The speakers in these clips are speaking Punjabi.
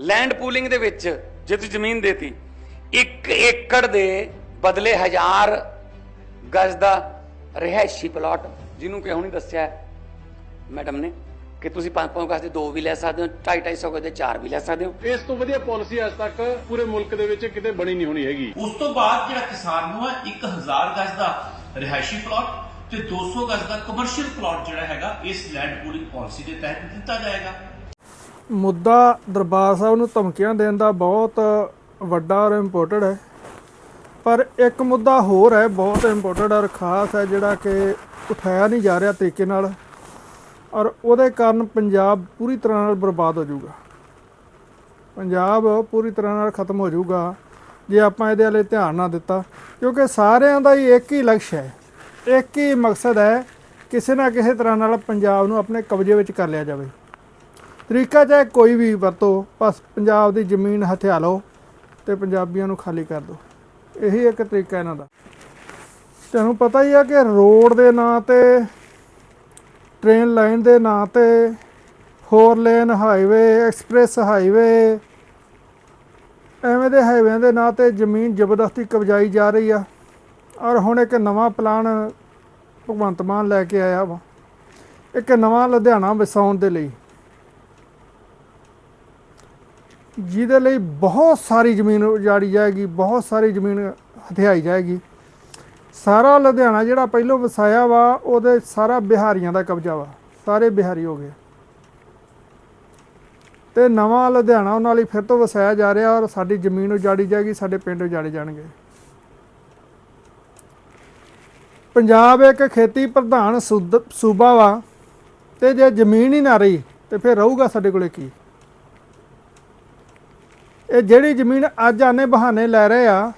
ਲੈਂਡ ਪੂਲਿੰਗ ਦੇ ਵਿੱਚ ਜੇ ਤੁਸੀਂ ਜ਼ਮੀਨ ਦੇਤੀ 1 ਏਕੜ ਦੇ ਬਦਲੇ 1000 ਗਜ਼ ਦਾ ਰਿਹਾਇਸ਼ੀ ਪਲਾਟ ਜਿਹਨੂੰ ਕਿ ਹੁਣੀ ਦੱਸਿਆ ਹੈ। ਮੈਡਮ ਨੇ ਕਿ ਤੁਸੀਂ 5-5 ਗਜ਼ ਦੇ ਦੋ ਵੀ ਲੈ ਸਕਦੇ ਹੋ 2.5 ਗਜ਼ ਦੇ ਚਾਰ ਵੀ ਲੈ ਸਕਦੇ ਹੋ। ਇਸ ਤੋਂ ਵਧੀਆ ਪਾਲਿਸੀ ਅੱਜ ਤੱਕ ਪੂਰੇ ਮੁਲਕ ਦੇ ਵਿੱਚ ਕਿਤੇ ਬਣੀ ਨਹੀਂ ਹੋਣੀ ਹੈਗੀ। ਉਸ ਤੋਂ ਬਾਅਦ ਜਿਹੜਾ ਕਿਸਾਨ ਨੂੰ ਹੈ 1000 ਗਜ਼ ਦਾ ਰਿਹਾਇਸ਼ੀ ਪਲਾਟ ਤੇ 200 ਗਜ਼ ਦਾ ਕਮਰਸ਼ੀਅਲ ਪਲਾਟ ਜਿਹੜਾ ਹੈਗਾ ਇਸ ਲੈਂਡ ਪੂਲਿੰਗ ਪਾਲਿਸੀ ਦੇ ਤਹਿਤ ਦਿੱਤਾ ਜਾਏਗਾ। ਮੁੱਦਾ ਦਰਬਾਰ ਸਾਹਿਬ ਨੂੰ ਧਮਕੀਆਂ ਦੇਣ ਦਾ ਬਹੁਤ ਵੱਡਾ ਔਰ ਇੰਪੋਰਟੈਂਟ ਹੈ। ਪਰ ਇੱਕ ਮੁੱਦਾ ਹੋਰ ਹੈ, ਬਹੁਤ ਇੰਪੋਰਟੈਂਟ ਔਰ ਖਾਸ ਹੈ, ਜਿਹੜਾ ਕਿ ਉਠਾਇਆ ਨਹੀਂ ਜਾ ਰਿਹਾ ਤਰੀਕੇ ਨਾਲ ਔਰ ਉਹਦੇ ਕਾਰਨ ਪੰਜਾਬ ਪੂਰੀ ਤਰ੍ਹਾਂ ਨਾਲ ਬਰਬਾਦ ਹੋ ਜਾਊਗਾ। ਪੰਜਾਬ ਪੂਰੀ ਤਰ੍ਹਾਂ ਨਾਲ ਖਤਮ ਹੋ ਜਾਊਗਾ, ਜੇ ਆਪਾਂ ਇਹਦੇ ਵਾਲੇ ਧਿਆਨ ਨਾ ਦਿੱਤਾ, ਕਿਉਂਕਿ ਸਾਰਿਆਂ ਦਾ ਹੀ ਇੱਕ ਹੀ ਲਕਸ਼ ਹੈ, ਇੱਕ ਹੀ ਮਕਸਦ ਹੈ, ਕਿਸੇ ਨਾ ਕਿਸੇ ਤਰ੍ਹਾਂ ਨਾਲ ਪੰਜਾਬ ਨੂੰ ਆਪਣੇ ਕਬਜ਼ੇ ਵਿੱਚ ਕਰ ਲਿਆ ਜਾਵੇ। ਤਰੀਕਾ ਚਾਹੇ ਕੋਈ ਵੀ ਵਰਤੋ, ਬਸ ਪੰਜਾਬ ਦੀ ਜ਼ਮੀਨ ਹਥਿਆ ਲਓ ਤੇ ਪੰਜਾਬੀਆਂ ਨੂੰ ਖਾਲੀ ਕਰ ਦਿਓ। ਇਹੀ ਇੱਕ ਤਰੀਕਾ ਇਹਨਾਂ ਦਾ। ਤੁਹਾਨੂੰ ਪਤਾ ਹੀ ਆ ਕਿ ਰੋਡ ਦੇ ਨਾਂ ਤੇ, ਟ੍ਰੇਨ ਲਾਈਨ ਦੇ ਨਾਂ ਤੇ, four lane highway, express highway, ਐਵੇਂ ਦੇ ਹਾਈਵੇ ਦੇ ਨਾਂ ਤੇ ਜ਼ਮੀਨ ਜ਼ਬਰਦਸਤੀ ਕਬਜ਼ਾਈ ਜਾ ਰਹੀ ਆ। ਔਰ ਹੁਣ ਇੱਕ ਨਵਾਂ ਪਲਾਨ ਭਗਵੰਤ ਮਾਨ ਲੈ ਕੇ ਆਇਆ ਵਾ। ਇੱਕ ਨਵਾਂ ਲੁਧਿਆਣਾ ਵਸਾਉਣ ਦੇ ਲਈ। ਜਿਹਦੇ ਲਈ ਬਹੁਤ ਸਾਰੀ ਜ਼ਮੀਨ ਉਜਾੜੀ ਜਾਏਗੀ, ਬਹੁਤ ਸਾਰੀ ਜ਼ਮੀਨ ਹਥਿਆਈ ਜਾਏਗੀ। ਸਾਰਾ ਲੁਧਿਆਣਾ ਜਿਹੜਾ ਪਹਿਲੋਂ ਵਸਾਇਆ ਵਾ, ਉਹਦੇ ਸਾਰਾ ਬਿਹਾਰੀਆਂ ਦਾ ਕਬਜ਼ਾ ਵਾ। ਸਾਰੇ ਬਿਹਾਰੀ ਹੋ ਗਏ। ਤੇ ਨਵਾਂ ਲੁਧਿਆਣਾ ਉਹਨਾਂ ਲਈ ਫਿਰ ਤੋਂ ਵਸਾਇਆ ਜਾ ਰਿਹਾ ਔਰ ਸਾਡੀ ਜ਼ਮੀਨ ਉਜਾੜੀ ਜਾਏਗੀ, ਸਾਡੇ ਪਿੰਡ ਉਜਾੜੇ ਜਾਣਗੇ। ਪੰਜਾਬ ਇੱਕ ਖੇਤੀ ਪ੍ਰਧਾਨ ਸੁਦ- ਸੂਬਾ ਵਾ, ਤੇ ਜੇ ਜ਼ਮੀਨ ਹੀ ਨਾ ਰਹੀ, ਤੇ ਫਿਰ ਰਹੂਗਾ ਸਾਡੇ ਕੋਲੇ ਕੀ? ਇਹ ਜਿਹੜੀ ਜ਼ਮੀਨ ਅੱਜ ਆਨੇ ਬਹਾਨੇ ਲੈ ਰਹੇ ਆ,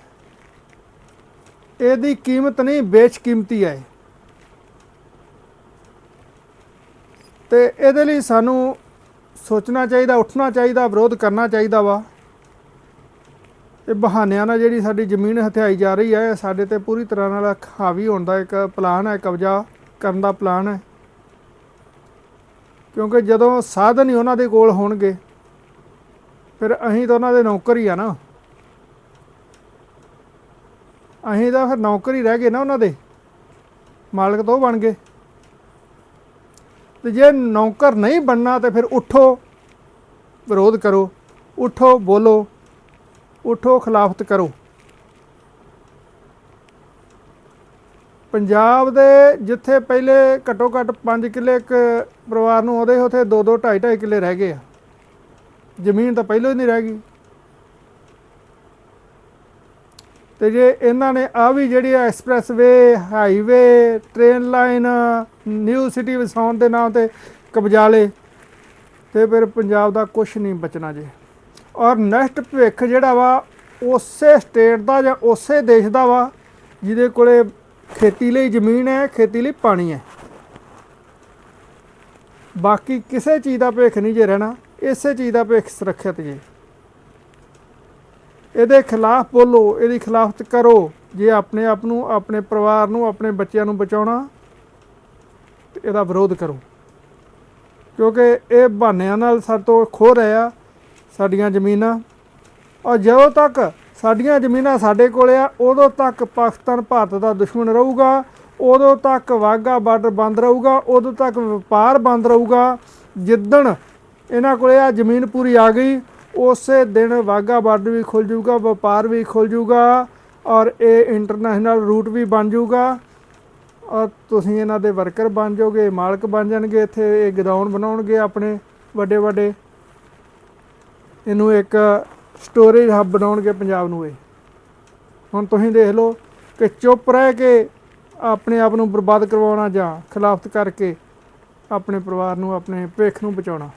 ਇਹਦੀ ਕੀਮਤ ਨਹੀਂ, ਬੇਸ਼ਕੀਮਤੀ ਹੈ ਤੇ ਇਹਦੇ ਲਈ ਸਾਨੂੰ ਸੋਚਣਾ ਚਾਹੀਦਾ, ਉੱਠਣਾ ਚਾਹੀਦਾ, ਵਿਰੋਧ ਕਰਨਾ ਚਾਹੀਦਾ ਵਾ। ਇਹ ਬਹਾਨਿਆਂ ਨਾਲ ਜਿਹੜੀ ਸਾਡੀ ਜ਼ਮੀਨ ਹਥਿਆਈ ਜਾ ਰਹੀ ਹੈ ਇਹ ਸਾਡੇ ਤੇ ਪੂਰੀ ਤਰ੍ਹਾਂ ਨਾਲ ਹਾਵੀ ਹੋਣ ਦਾ ਇੱਕ ਪਲਾਨ ਹੈ, ਕਬਜ਼ਾ ਕਰਨ ਦਾ ਪਲਾਨ ਹੈ। ਕਿਉਂਕਿ ਜਦੋਂ ਸਾਧਨ ਹੀ ਉਹਨਾਂ ਦੇ ਕੋਲ ਹੋਣਗੇ ਫਿਰ ਅਸੀਂ ਤਾਂ ਉਹਨਾਂ ਦੇ ਨੌਕਰ ਹੀ ਆ ਨਾ। ਅਸੀਂ ਤਾਂ ਫਿਰ ਨੌਕਰ ਹੀ ਰਹਿ ਗਏ ਨਾ ਉਹਨਾਂ ਦੇ। ਮਾਲਕ ਤਾਂ ਉਹ ਬਣ ਗਏ। ਤੇ ਜੇ ਨੌਕਰ ਨਹੀਂ ਬਣਨਾ ਤੇ ਫਿਰ ਉਠੋ, ਵਿਰੋਧ ਕਰੋ, ਉਠੋ, ਬੋਲੋ, ਉਠੋ, ਖਿਲਾਫਤ ਕਰੋ। ਪੰਜਾਬ ਦੇ ਜਿੱਥੇ ਪਹਿਲੇ ਘੱਟੋ ਘੱਟ 5 ਕਿੱਲੇ ਇੱਕ ਪਰਿਵਾਰ ਨੂੰ ਆਉਂਦੇ ਉਥੇ 2 2 2.5 2.5 ਕਿੱਲੇ ਰਹਿ ਗਏ ਆ। ਜ਼ਮੀਨ ਤਾਂ ਪਹਿਲਾਂ ਹੀ ਨਹੀਂ ਰਹਿ ਗਈ। ਤੇ ਜੇ ਇਹਨਾਂ ਨੇ ਆ ਵੀ ਜਿਹੜੀ ਆ expressway, highway, train line, new city ਵਸਾਉਣ ਦੇ ਨਾਮ ਤੇ ਕਬਜ਼ਾ ਲੇ ਤੇ ਫਿਰ ਪੰਜਾਬ ਦਾ ਕੁਝ ਨਹੀਂ ਬਚਣਾ ਜੇ। ਔਰ ਨੈਕਸਟ ਭਵਿੱਖ ਜਿਹੜਾ ਵਾ, ਉਸੇ ਸਟੇਟ ਦਾ ਜਾਂ ਉਸੇ ਦੇਸ਼ ਦਾ ਵਾ, ਜਿਹਦੇ ਕੋਲੇ ਖੇਤੀ ਲਈ ਜ਼ਮੀਨ ਹੈ, ਖੇਤੀ ਲਈ ਪਾਣੀ ਹੈ। ਬਾਕੀ ਕਿਸੇ ਚੀਜ਼ ਦਾ ਭਵਿੱਖ ਨਹੀਂ ਜੇ ਰਹਿਣਾ। ਇਸੇ ਚੀਜ਼ ਦਾ ਭਵਿੱਖ ਸੁਰੱਖਿਅਤ ਜੀ। ਇਹਦੇ ਖਿਲਾਫ ਬੋਲੋ, ਇਹਦੀ ਖਿਲਾਫਤ ਕਰੋ। ਜੇ ਆਪਣੇ ਆਪ ਨੂੰ, ਆਪਣੇ ਪਰਿਵਾਰ ਨੂੰ, ਆਪਣੇ ਬੱਚਿਆਂ ਨੂੰ ਬਚਾਉਣਾ, ਤੇ ਇਹਦਾ ਵਿਰੋਧ ਕਰੋ। ਕਿਉਂਕਿ ਇਹ ਬਹਾਨਿਆਂ ਨਾਲ ਸਾਡੇ ਤੋਂ ਖੋ ਰਿਹਾ ਸਾਡੀਆਂ ਜ਼ਮੀਨਾਂ। ਔਰ ਜਦੋਂ ਤੱਕ ਸਾਡੀਆਂ ਜ਼ਮੀਨਾਂ ਸਾਡੇ ਕੋਲ ਆ, ਉਦੋਂ ਤੱਕ ਪਾਕਿਸਤਾਨ ਭਾਰਤ ਦਾ ਦੁਸ਼ਮਣ ਰਹੂਗਾ, ਉਦੋਂ ਤੱਕ ਵਾਗਾ ਬਾਰਡਰ ਬੰਦ ਰਹੂਗਾ, ਉਦੋਂ ਤੱਕ ਵਪਾਰ ਬੰਦ ਰਹੂਗਾ। ਜਿੱਦਣ ਇਹਨਾਂ ਕੋਲੇ ਆ ਜ਼ਮੀਨ ਪੂਰੀ ਆ ਗਈ, ਉਸੇ ਦਿਨ ਵਾਗਾ ਬਾਰਡਰ ਵੀ ਖੁੱਲ ਜਾਊਗਾ, ਵਪਾਰ ਵੀ ਖੁੱਲ ਜਾਊਗਾ ਔਰ ਇਹ ਇੰਟਰਨੈਸ਼ਨਲ ਰੂਟ ਵੀ ਬਣ ਜਾਊਗਾ। ਔਰ ਤੁਸੀਂ ਇਹਨਾਂ ਦੇ ਵਰਕਰ ਬਣ ਜਾਓਗੇ, ਮਾਲਕ ਬਣ ਜਾਣਗੇ, ਇੱਥੇ ਇਹ ਗਦਾਉਣ ਬਣਾਉਣਗੇ ਆਪਣੇ ਵੱਡੇ ਵੱਡੇ ਇਹਨੂੰ ਇੱਕ ਸਟੋਰੇਜ ਹੱਬ ਬਣਾਉਣਗੇ ਪੰਜਾਬ ਨੂੰ ਇਹ। ਹੁਣ ਤੁਸੀਂ ਦੇਖ ਲਓ ਕਿ ਚੁੱਪ ਰਹਿ ਕੇ ਆਪਣੇ ਆਪ ਨੂੰ ਬਰਬਾਦ ਕਰਵਾਉਣਾ ਜਾਂ ਖਿਲਾਫਤ ਕਰਕੇ ਆਪਣੇ ਪਰਿਵਾਰ ਨੂੰ, ਆਪਣੇ ਭਵਿੱਖ ਨੂੰ ਬਚਾਉਣਾ।